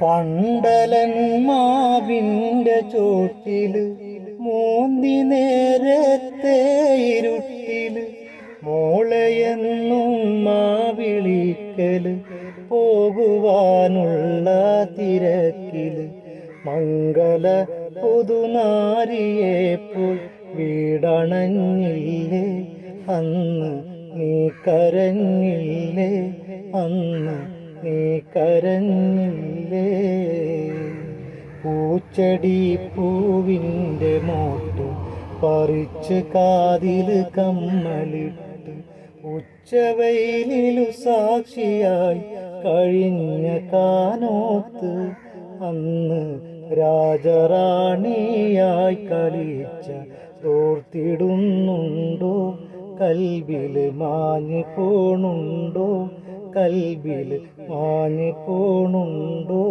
പണ്ടലന്മാവിന്റെ ചോട്ടിൽ മൂന്തി നേരത്തെ ഇരുട്ടിൽ മോളയെന്നും മാവിളിക്കൽ പോകുവാനുള്ള തിരക്കിൽ മംഗല പുതുനാരിയേപ്പോൾ വീടണഞ്ഞില്ലേ? അന്ന് നീ കരഞ്ഞില്ലേ? അന്ന് നീ കരഞ്ഞില്ലേ പൂച്ചടി പൂവിന്റെ മോട്ട് പറിച്ച് കാതിൽ കമ്മലിട്ട് ഉച്ചവെയിലു സാക്ഷിയായി കഴിഞ്ഞ കാനോത്ത് അന്ന് രാജറാണിയായി കളിച്ച തോർത്തിടുന്നുണ്ടോ കൽവിൽ മാഞ്ഞു പോണുണ്ടോ? കൽവിൽ മാഞ്ഞു പോണുണ്ടോ?